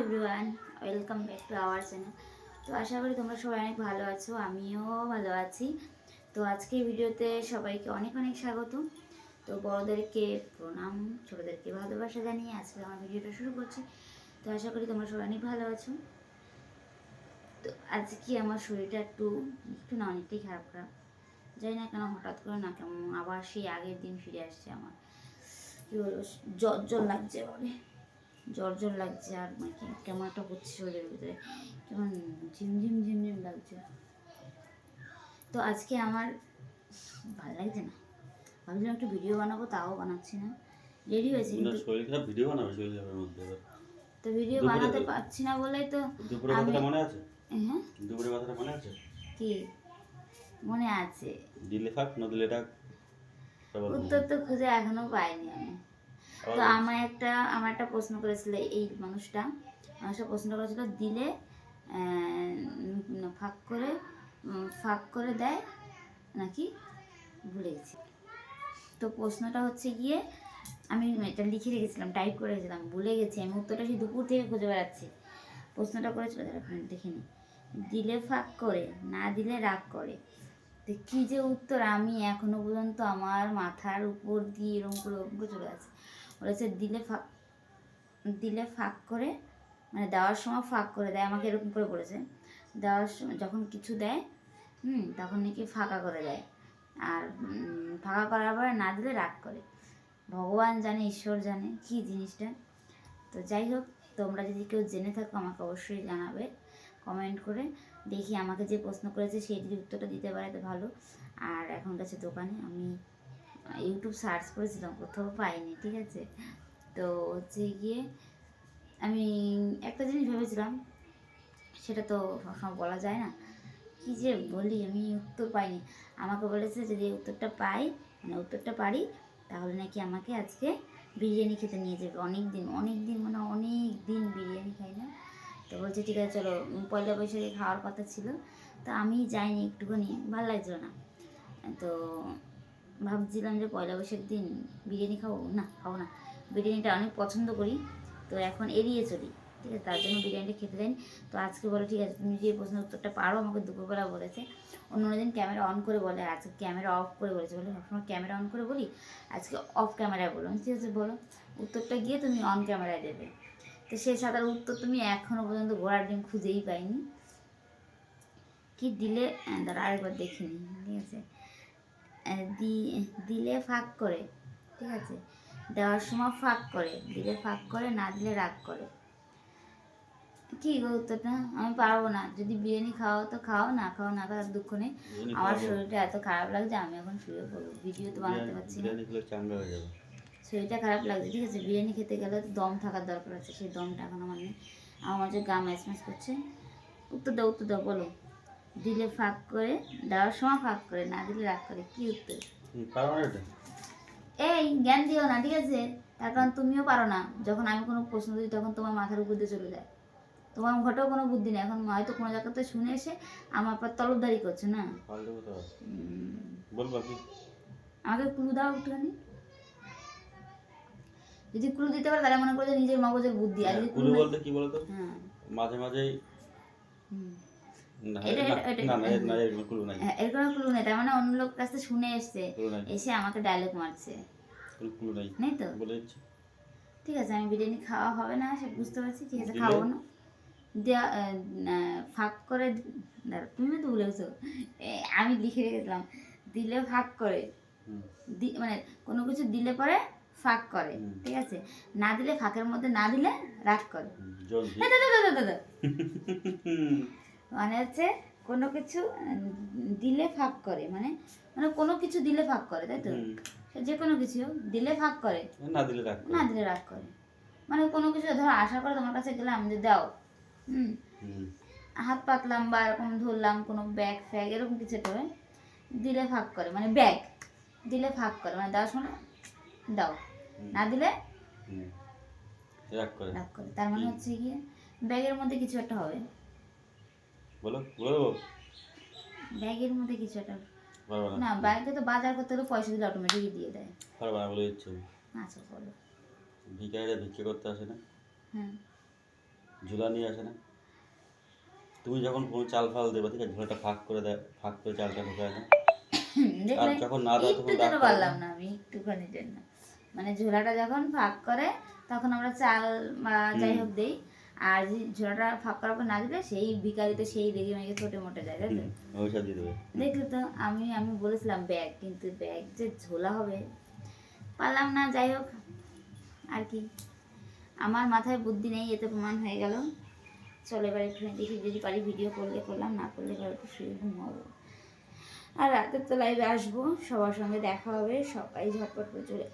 Everyone welcome back to our channel তো আশা করি তোমরা সবাই অনেক ভালো আছো, আমিও ভালো আছি। তো আজকে ভিডিওতে সবাইকে অনেক অনেক স্বাগত। তো বড়োদেরকে প্রণাম, ছোটোদেরকে ভালোবাসা জানিয়ে আজকে আমার ভিডিওটা শুরু করছি। তো আশা করি তোমরা সবাই অনেক ভালো আছো। তো আজকে আমার শরীরটা একটু একটু না অনেকটাই খারাপ খারাপ। জানি না কেন, হঠাৎ করে না কেমন আবার সেই আগের দিন ফিরে আসছে আমার। কী বলব জ্বর জ্বর লাগছে বলে জ্বর জ্বর লাগছে আর মানে কি- কেমন একটা হচ্ছে শরীরের ভিতরে। কেমন ঝিমঝিম ঝিমঝিম লাগছে। তো আজকে আমার ভালো লাগছে না। ভাবছিলাম একটু ভিডিও বানাবো তাও বানাচ্ছি না। রেডি হয়েছে কিন্তু শরীর খারাপ ভিডিও বানাবে শরীর খারাপের মধ্যে তো ভিডিও বানাতে পারছি না বলেই তো দুপুরে কথাটা মনে আছে? হ্যাঁ? দুপুরে কথাটা মনে আছে? কি? মনে আছে। দিলে উত্তর তো খুঁজে এখনও পাইনি আমি। তো আমার একটা আমার একটা প্রশ্ন করেছিল এই মানুষটা। মানুষটা প্রশ্ন করেছিল দিলে ফাঁক করে ফাঁক করে দেয় নাকি? ভুলে গেছি। তো প্রশ্নটা হচ্ছে গিয়ে আমি এটা লিখে রেখেছিলাম টাইপ করে রেখেছিলাম ভুলে গেছি। আমি উত্তরটা সেই দুপুর থেকে খুঁজে বেড়াচ্ছি। প্রশ্নটা করেছিল ওখানে দেখে নি দিলে ফাঁক করে না দিলে রাগ করে। তো কী যে উত্তর আমি এখনও পর্যন্ত আমার মাথার উপর দিয়ে এরকম করে চলে আছে বলেছে দিলে ফাঁক দিলে ফাঁক করে মানে দেওয়ার সময় ফাঁক করে দেয়, আমাকে এরকম করে বলেছে। দেওয়ার সময় যখন কিছু দেয়, হুম, তখন নাকি ফাঁকা করে দেয়। আর ফাঁকা করার পরে না দিলে রাগ করে। ভগবান জানে, ঈশ্বর জানে, কী জিনিসটা? তো যাই হোক, তোমরা যদি কেউ জেনে থাকো, আমাকে অবশ্যই জানাবে। কমেন্ট করে দেখি আমাকে যে প্রশ্ন করেছে সেই যদি উত্তরটা দিতে পারে, তো ভালো। আর এখন কাছে দোকানে, আমি ইউটিউব সার্চ করেছিলাম, কোথাও পাইনি, ঠিক আছে? তো হচ্ছে গিয়ে আমি একটা জিনিস ভেবেছিলাম, সেটা তো সবসময় বলা যায় না। কি যে বলি, আমি উত্তর পাইনি। আমাকে বলেছে যদি উত্তরটা পাই মানে উত্তরটা পারি, তাহলে নাকি আমাকে আজকে বিরিয়ানি খেতে নিয়ে যাবে। অনেক দিন অনেক দিন মানে অনেক দিন বিরিয়ানি খাই না। তো বলছে, ঠিক আছে, চলো, পয়লা বৈশাখে খাওয়ার কথা ছিল। তো আমি যাইনি একটুখানি, ভালো লাগছিল না। তো ভাবছিলাম যে পয়লা বৈশাখ দিন বিরিয়ানি খাব। না খাব না। বিরিয়ানিটা অনেক পছন্দ করি তো এখন এড়িয়ে চলি। ঠিক আছে তার জন্য বিরিয়ানিটা খেতে দেয়নি। তো আজকে বলো ঠিক আছে তুমি যে প্রশ্নের উত্তরটা পারো আমাকে দুপুরবেলা বলেছে। অন্য দিন ক্যামেরা অন করে বলে আজকে ক্যামেরা অফ করে বলেছে। বলে সবসময় ক্যামেরা অন করে বলি? আজকে অফ ক্যামেরায় বলো। ঠিক আছে বলো। উত্তরটা গিয়ে তুমি অন ক্যামেরায় দেবে। তো সেই সাঁতার উত্তর তুমি এখনও পর্যন্ত ঘোড়ার ডিম খুঁজেই পাইনি। কি দিলে? আহ, দাঁড়া আরেকবার দেখিনি ঠিক আছে। দিলে ফাঁক করে ঠিক আছে? দেওয়ার সময় ফাঁক করে দিলে ফাঁক করে না দিলে রাগ করে। কি গো উত্তরটা? আমি পারব না। যদি বিরিয়ানি খাও তো খাও না খাও না খাওয়ার দুঃখ নেই। আমার শরীরটা এত খারাপ লাগছে আমি এখন শুয়ে পড়ব। ভিডিও তো বানাতে পারছি না। শরীরটা খারাপ লাগছে ঠিক আছে? বিরিয়ানি খেতে গেলে তো দম থাকার দরকার আছে সেই দমটা এখন আমার নেই। আমার যে গা ম্যাচ ম্যাচ করছে উত্তর দাও উত্তর দাও বলো। দিলে ফাঁক করে দেওয়ার সময় ফাঁক করে না দিলে রাগ করে। কি উত্তর? এই জ্ঞান দিও না ঠিক আছে? তার কারণ তুমিও পারো না। যখন আমি কোনো প্রশ্ন দিই তখন তোমার মাথার উপর দিয়ে চলে যায়। তোমার ঘটেও কোনো বুদ্ধি নেই। এখন হয়তো কোনো জায়গাতে শুনে এসে আমার পর তলবদারি করছ না? বলবা কি আমাকে ক্লু দাও একটুখানি। যদি ক্লু দিতে পারে তাহলে মনে করে যে নিজের মগজের বুদ্ধি। আর যদি কুলু ক্লু বলতে কি বলতো? হ্যাঁ। মাঝে মাঝেই হুম। এরকম কুলু নাই। এর কোনো ক্লু নেই। তার মানে অন্য লোক কাছ শুনে এসছে এসে আমাকে ডায়লগ মারছে। কুলু কুলু নাই। নেই তো? ঠিক আছে আমি বিরিয়ানি খাওয়া হবে না সে বুঝতে পারছি। ঠিক আছে দিলে? খাব না। দেওয়া আহ, আহ, ফাঁক করে তো আমি লিখে রেখেছিলাম দিলে ফাঁক করে। মানে কোনো কিছু দিলে পরে ফাঁক করে ঠিক আছে? না দিলে ফাঁকের মধ্যে না দিলে রাগ করে। দাদা দাদা দাদা মানে হচ্ছে কোনো কিছু দিলে ফাঁক করে মানে মানে কোনো কিছু দিলে ফাঁক করে তাই তো? যে কোনো কিছু দিলে ফাঁক করে। না দিলে রাখ না দিলে রাগ করে। মানে কোনো কিছু ধরো আশা করে তোমার কাছে গেলাম যে দাও হুম। হাত পাতলাম বা এরকম ধরলাম কোনো ব্যাগ ফ্যাগ এরকম কিছু করে দিলে ফাঁক করে মানে ব্যাগ দিলে ফাঁক করে মানে দেওয়ার শোনো দাও। না দিলে। রাগ করে। রাগ করে। তার মানে হচ্ছে গিয়ে ব্যাগের মধ্যে কিছু একটা হবে। বলো বলো। ব্যাগের মধ্যে কিছু একটা। না। ব্যাগে তো বাজার করতে হলে পয়সা দিলে অটোমেটিকই দিয়ে দেয়। পারবা না বলে দিচ্ছি। আচ্ছা বলো। ভিখারিরা ভিক্ষে করতে আসে না? হ্যাঁ। ঝোলা নিয়ে আসে না? তুমি যখন কোনো চাল ফাল দেবে ঠিক আছে ঝোলাটা ফাঁক করে দেয় ফাঁক করে চালটা ঢোকায় না আর যখন না দাও তখন করে পারলাম না আমি একটুখানি জন্য। মানে ঝোলাটা যখন ফাঁক করে তখন আমরা চাল বা যাই হোক দেই আর যে ঝোলাটা ফাঁক করার পর না দিলে সেই ভিকারিতে সেই রেগে মেগে ছোটে মোটে যায় তাই তো? দেখলে তো আমি আমি বলেছিলাম ব্যাগ কিন্তু ব্যাগ যে ঝোলা হবে পারলাম না যাই হোক আর কি। আমার মাথায় বুদ্ধি নেই এতে প্রমাণ হয়ে গেল। চলো এবার দেখি যদি পারি ভিডিও করলে করলাম না করলে এবার একটু শুয়ে ঘুমাবো। আর রাতের তো লাইভে আসব সবার সঙ্গে দেখা হবে সবাই ঝটপট করে চলে